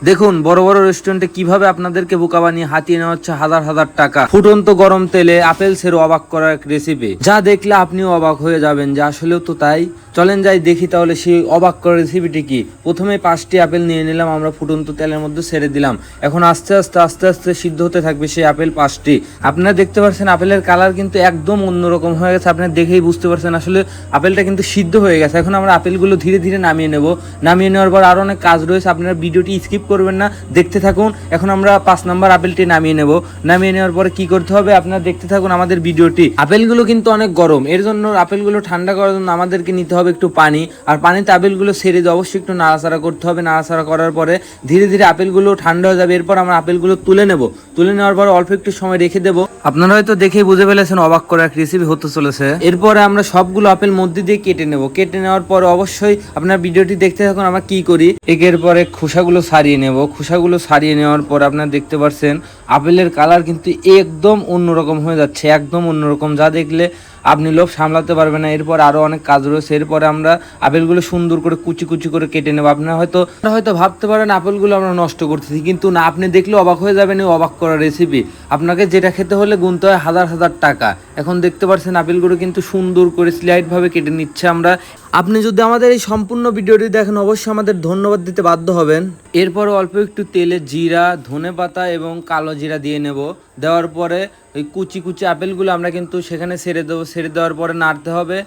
দেখুন, বড় বড় রেস্টুরেন্টে কীভাবে আপনাদেরকে বোকা বানিয়ে হাতিয়ে নেওয়া হচ্ছে হাজার হাজার টাকা। ফুটন্ত গরম তেলে আপেল সের অবাক করার এক রেসিপি যা দেখলে আপনিও অবাক হয়ে যাবেন যে আসলেও তো তাই। চলেন যাই দেখি তাহলে সেই অবাক করার রেসিপিটি কি। প্রথমে পাঁচটি আপেল নিয়ে নিলাম, আমরা ফুটন্ত তেলের মধ্যে ছেড়ে দিলাম। এখন আস্তে আস্তে আস্তে আস্তে সিদ্ধ হতে থাকবে সেই আপেল পাঁচটি। আপনারা দেখতে পাচ্ছেন আপেলের কালার কিন্তু একদম অন্যরকম হয়ে গেছে, আপনারা দেখেই বুঝতে পারছেন। আসলে আপেলটা কিন্তু সিদ্ধ হয়ে গেছে। এখন আমরা আপেলগুলো ধীরে ধীরে নামিয়ে নেব। নামিয়ে নেওয়ার পর আরও অনেক কাজ রয়েছে, আপনারা ভিডিওটি স্কিপ করবেন না, দেখতে থাকুন। এখন আমরা পাঁচ নাম্বার আপেলটি নামিয়ে নেব। নামিয়ে নেওয়ার পরে কি করতে হবে? আপনারা দেখতে থাকুন আমাদের ভিডিওটি। আপেলগুলো কিন্তু অনেক গরম। এর জন্য আপেলগুলো ঠান্ডা করার জন্য আমাদেরকে নিতে হবে একটু পানি। আর পানিতে আপেলগুলো ছেড়ে দিয়ে অবশ্যই একটু নাড়াচাড়া করতে হবে। নাড়াচাড়া করার পরে ধীরে ধীরে আপেলগুলো ঠান্ডা হয়ে যাবে। এরপর আমরা আপেলগুলো তুলে নেব। তুলে নেওয়ার পর অল্প একটু সময় রেখে দেবো। আপনারা হয়তো দেখেই বুঝে ফেলেছেন, অবাক করা এক রেসিপি হতে চলেছে। এরপরে আমরা সবগুলো আপেল মধ্যে দিয়ে কেটে নেব। কেটে নেওয়ার পর অবশ্যই আপনার ভিডিওটি দেখতে থাকুন আমরা কি করি। একের পরে খোসাগুলো ছাড়িয়ে নেব। খোসাগুলো ছাড়িয়ে নেওয়ার পর আপনারা দেখতে পাচ্ছেন আপেলের কালার কিন্তু একদম অন্যরকম হয়ে যাচ্ছে, একদম অন্যরকম। যা দেখলে আপনি লোভ সামলাতে পারবেন না। এরপর আরও অনেক কাজ রয়েছে। এরপরে আমরা আপেলগুলো সুন্দর করে কুচি কুচি করে কেটে নেব। আপনারা হয়তো হয়তো ভাবতে পারেন, আপেলগুলো আমরা নষ্ট করতেছি। কিন্তু না, আপনি দেখলে অবাক হয়ে যাবেন এই অবাক করা রেসিপি আপনাকে যেটা খেতে হলে গুনতে হয় হাজার হাজার টাকা। এখন দেখতে পাচ্ছেন আপেলগুলো কিন্তু সুন্দর করে স্লাইড ভাবে কেটে নিচ্ছে। আমরা আপনি যদি আমাদের এই সম্পূর্ণ ভিডিওটি দেখেন, অবশ্যই আমাদের ধন্যবাদ দিতে বাধ্য হবেন। এরপর অল্প একটু তেলে জিরা, ধনে পাতা এবং কালো জিরা দিয়ে নেব। দেওয়ার পরে ওই কুচি কুচি আপেলগুলো আমরা কিন্তু সেখানে ছেড়ে দেবো। ছেড়ে দেওয়ার পরে নাড়তে হবে।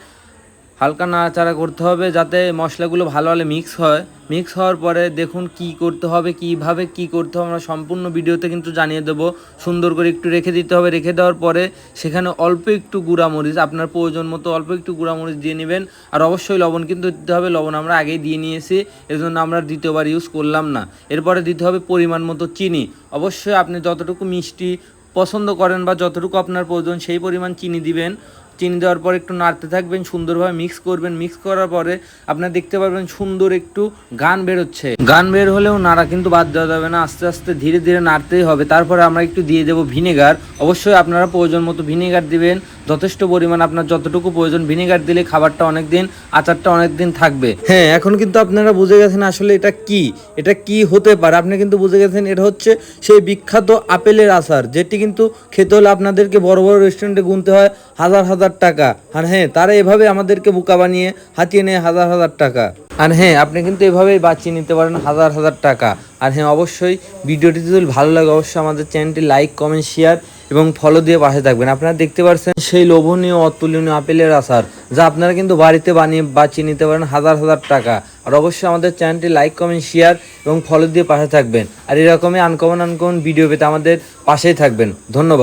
হালকা নাড়াচাড়া করতে হবে যাতে মশলাগুলো ভালোভাবে মিক্স হয়। মিক্স হওয়ার পরে দেখুন কি করতে হবে, কীভাবে কি করতে হবে, আমরা সম্পূর্ণ ভিডিওতে কিন্তু জানিয়ে দেবো। সুন্দর করে একটু রেখে দিতে হবে। রেখে দেওয়ার পরে সেখানে অল্প একটু গুঁড়ামরিচ, আপনার প্রয়োজন মতো অল্প একটু গুঁড়ামরিচ দিয়ে নেবেন। আর অবশ্যই লবণ কিন্তু দিতে হবে। লবণ আমরা আগেই দিয়ে নিয়েছি, এজন্য আমরা দ্বিতীয়বার ইউজ করলাম না। এরপরে দিতে হবে পরিমাণ মতো চিনি। অবশ্যই আপনি যতটুকু মিষ্টি পছন্দ করেন বা যতটুকু আপনার প্রয়োজন সেই পরিমাণ চিনি দিবেন। চিনি দেওয়ার পর একটু নাড়তে থাকবেন, সুন্দরভাবে মিক্স করবেন। মিক্স করার পরে আপনারা দেখতে পারবেন সুন্দর একটু গান বেরোচ্ছে। গান বের হলেও নাড়া কিন্তু বাদ দেওয়া যাবে না, আস্তে আস্তে ধীরে ধীরে নাড়তেই হবে। তারপরে আমরা একটু দিয়ে দেবো ভিনেগার। অবশ্যই আপনারা প্রয়োজন মতো ভিনেগার দিবেন, যথেষ্ট পরিমাণ আপনার যতটুকু প্রয়োজন ভিনেগার দিলে খাবারটা অনেক দিন আচারটা অনেক দিন থাকবে। হ্যাঁ এখন কিন্তু আপনারা বুঝে গেছেন আসলে এটা কি এটা কি হতে পারে। আপনি কিন্তু বুঝে গেছেন এটা হচ্ছে সেই বিখ্যাত আপেলের আচার, যেটি কিন্তু খেতে হলে আপনাদেরকে বড় বড় রেস্টুরেন্টে গুনতে হয়, হাজার হাজার হাজার টাকা। আর হ্যাঁ তারা এভাবে আমাদেরকে বোকা বানিয়ে হাতিয়ে নেয় হাজার হাজার টাকা। আর হ্যাঁ আপনি কিন্তু এভাবেই বাঁচিয়ে নিতে পারেন হাজার হাজার টাকা। আর হ্যাঁ অবশ্যই ভিডিওটি যদি ভালো লাগে, অবশ্যই আমাদের চ্যানেলটি লাইক, কমেন্ট, শেয়ার এবং ফলো দিয়ে পাশে থাকবেন। আপনারা দেখতে পাচ্ছেন সেই লোভনীয়, অতুলনীয় আপেলের আচার, যা আপনারা কিন্তু বাড়িতে বানিয়ে বাঁচিয়ে নিতে পারেন হাজার হাজার টাকা। আর অবশ্যই আমাদের চ্যানেলটি লাইক, কমেন্ট, শেয়ার এবং ফলো দিয়ে পাশে থাকবেন। আর এরকমই আনকমন আনকমন ভিডিও পেতে আমাদের পাশেই থাকবেন। ধন্যবাদ।